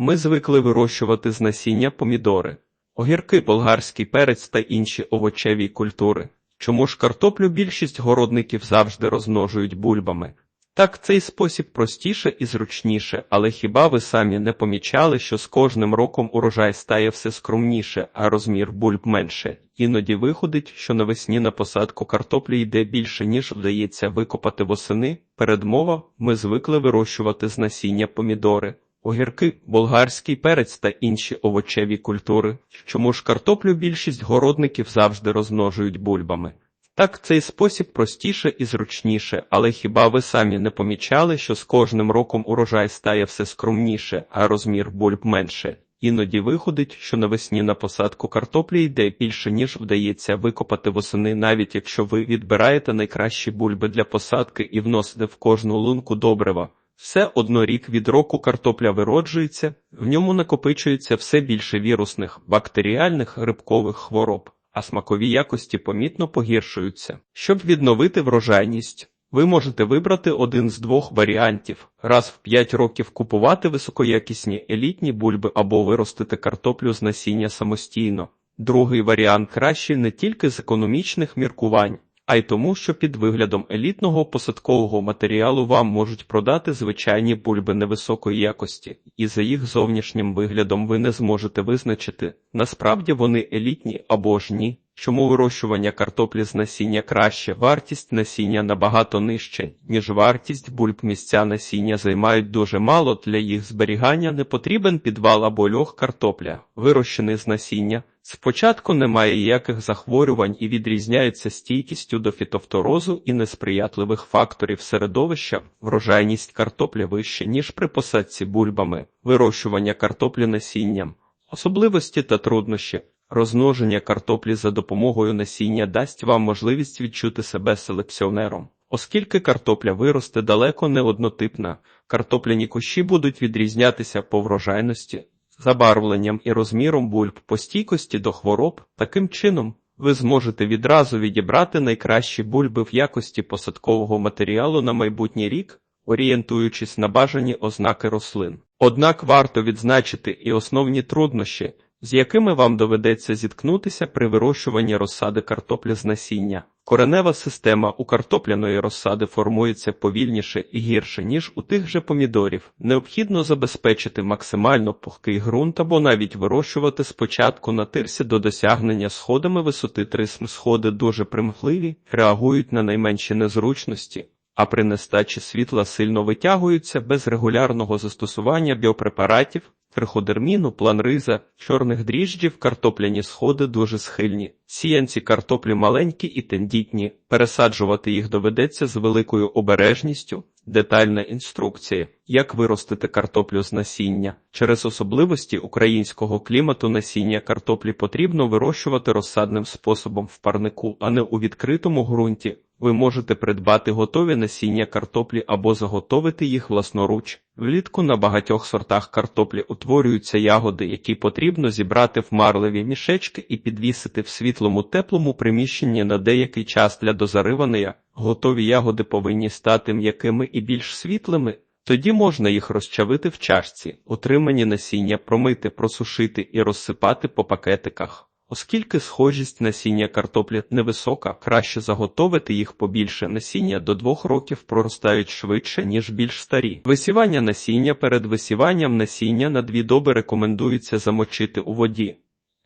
Ми звикли вирощувати з насіння помідори, огірки, болгарський перець та інші овочеві культури. Чому ж картоплю більшість городників завжди розмножують бульбами? Так, цей спосіб простіше і зручніше, але хіба ви самі не помічали, що з кожним роком урожай стає все скромніше, а розмір бульб менше? Іноді виходить, що навесні на посадку картоплі йде більше, ніж вдається викопати восени. Передмова ми звикли вирощувати з насіння помідори. Огірки, болгарський перець та інші овочеві культури. Чому ж картоплю більшість городників завжди розмножують бульбами? Так, цей спосіб простіше і зручніше, але хіба ви самі не помічали, що з кожним роком урожай стає все скромніше, а розмір бульб менше? Іноді виходить, що навесні на посадку картоплі йде більше, ніж вдається викопати восени, навіть якщо ви відбираєте найкращі бульби для посадки і вносите в кожну лунку добрива. Все одно рік від року картопля вироджується, в ньому накопичується все більше вірусних, бактеріальних, грибкових хвороб, а смакові якості помітно погіршуються. Щоб відновити врожайність, ви можете вибрати один з двох варіантів: раз в 5 років купувати високоякісні елітні бульби або виростити картоплю з насіння самостійно. Другий варіант кращий не тільки з економічних міркувань, а й тому, що під виглядом елітного посадкового матеріалу вам можуть продати звичайні бульби невисокої якості, і за їх зовнішнім виглядом ви не зможете визначити, насправді вони елітні або ж ні. Чому вирощування картоплі з насіння краще, вартість насіння набагато нижче, ніж вартість бульб. Місця насіння займають дуже мало, для їх зберігання не потрібен підвал або льох картопля, вирощений з насіння. Спочатку немає ніяких захворювань і відрізняється стійкістю до фітофторозу і несприятливих факторів середовища, врожайність картоплі вища, ніж при посадці бульбами, вирощування картоплі насінням, особливості та труднощі. Розмноження картоплі за допомогою насіння дасть вам можливість відчути себе селекціонером. Оскільки картопля виросте далеко не однотипна, картопляні кущі будуть відрізнятися по врожайності, забарвленням і розміром бульб по стійкості до хвороб. Таким чином, ви зможете відразу відібрати найкращі бульби в якості посадкового матеріалу на майбутній рік, орієнтуючись на бажані ознаки рослин. Однак варто відзначити і основні труднощі, з якими вам доведеться зіткнутися при вирощуванні розсади картоплі з насіння. Коренева система у картопляної розсади формується повільніше і гірше, ніж у тих же помідорів. Необхідно забезпечити максимально пухкий ґрунт або навіть вирощувати спочатку на тирсі до досягнення сходами висоти 3 см. Сходи дуже примхливі, реагують на найменші незручності, а при нестачі світла сильно витягуються без регулярного застосування біопрепаратів, триходерміну, планриза, чорних дріжджів, картопляні сходи дуже схильні. Сіянці картоплі маленькі і тендітні, пересаджувати їх доведеться з великою обережністю. Детальна інструкція, як виростити картоплю з насіння. Через особливості українського клімату насіння картоплі потрібно вирощувати розсадним способом в парнику, а не у відкритому ґрунті. Ви можете придбати готові насіння картоплі або заготовити їх власноруч. Влітку на багатьох сортах картоплі утворюються ягоди, які потрібно зібрати в марливі мішечки і підвісити в світлому теплому приміщенні на деякий час для дозаривання. Готові ягоди повинні стати м'якими і більш світлими. Тоді можна їх розчавити в чашці, отримані насіння промити, просушити і розсипати по пакетиках. Оскільки схожість насіння картоплі невисока, краще заготовити їх побільше. Насіння до двох років проростають швидше, ніж більш старі. Висівання насіння перед висіванням насіння на дві доби рекомендується замочити у воді.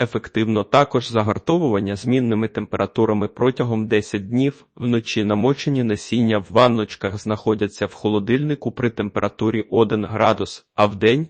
Ефективно також загартовування змінними температурами протягом 10 днів. Вночі намочені насіння в ванночках знаходяться в холодильнику при температурі 1 градус, а вдень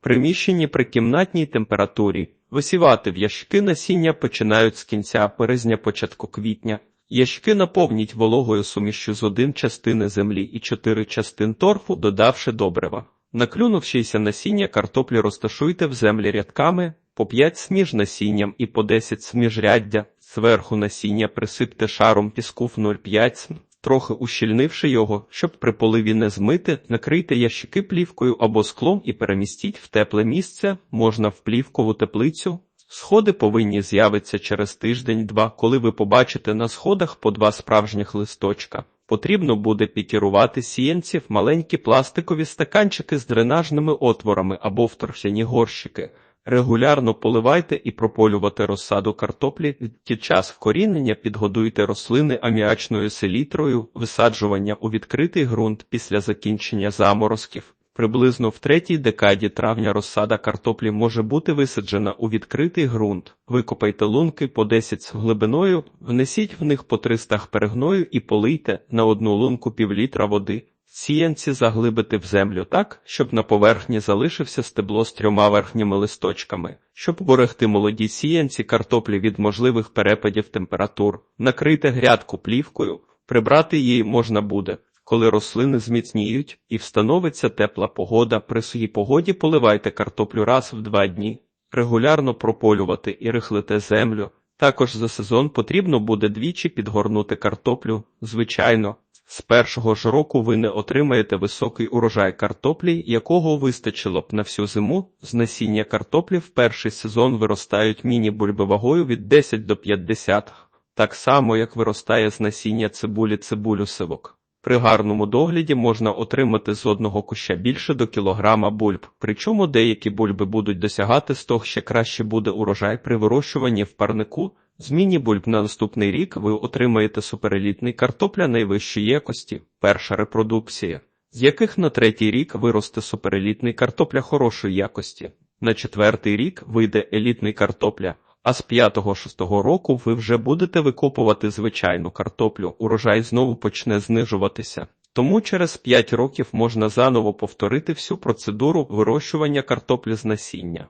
приміщенні при кімнатній температурі. Висівати в ящики насіння починають з кінця березня початку квітня. Ящики наповніть вологою сумішчю з один частини землі і чотири частин торфу, додавши добрива. Наклюнувшися насіння картоплі розташуйте в землі рядками по 5 сміж насінням і по 10 сміжряддя. Зверху насіння присипте шаром піску в 0,5 см, трохи ущільнивши його, щоб при поливі не змити, накрийте ящики плівкою або склом і перемістіть в тепле місце, можна в плівкову теплицю. Сходи повинні з'явитися через тиждень-два, коли ви побачите на сходах по два справжніх листочка. Потрібно буде пікірувати сіянці в маленькі пластикові стаканчики з дренажними отворами або в горщики. Регулярно поливайте і прополювати розсаду картоплі. Під час вкорінення підгодуйте рослини аміачною селітрою, висаджування у відкритий ґрунт після закінчення заморозків. Приблизно в третій декаді травня розсада картоплі може бути висаджена у відкритий ґрунт. Викопайте лунки по 10 з глибиною, внесіть в них по 300 перегною і полийте на одну лунку півлітра води. Сіянці заглибити в землю так, щоб на поверхні залишився стебло з трьома верхніми листочками. Щоб уберегти молоді сіянці картоплі від можливих перепадів температур, накрийте грядку плівкою, прибрати її можна буде, коли рослини зміцніють і встановиться тепла погода. При своїй погоді поливайте картоплю раз в два дні, регулярно прополювати і рихлите землю. Також за сезон потрібно буде двічі підгорнути картоплю, звичайно. З першого ж року ви не отримаєте високий урожай картоплі, якого вистачило б на всю зиму. З насіння картоплі в перший сезон виростають міні-бульби вагою від 10 до 50, так само як виростає з насіння цибулі цибулю-сивок. При гарному догляді можна отримати з одного куща більше до кілограма бульб, причому деякі бульби будуть досягати 100, ще краще буде урожай при вирощуванні в парнику. З міні-бульб на наступний рік ви отримаєте суперелітний картопля найвищої якості, перша репродукція, з яких на третій рік виросте суперелітний картопля хорошої якості. На четвертий рік вийде елітний картопля, а з 5-6 року ви вже будете викопувати звичайну картоплю, урожай знову почне знижуватися. Тому через 5 років можна заново повторити всю процедуру вирощування картоплі з насіння.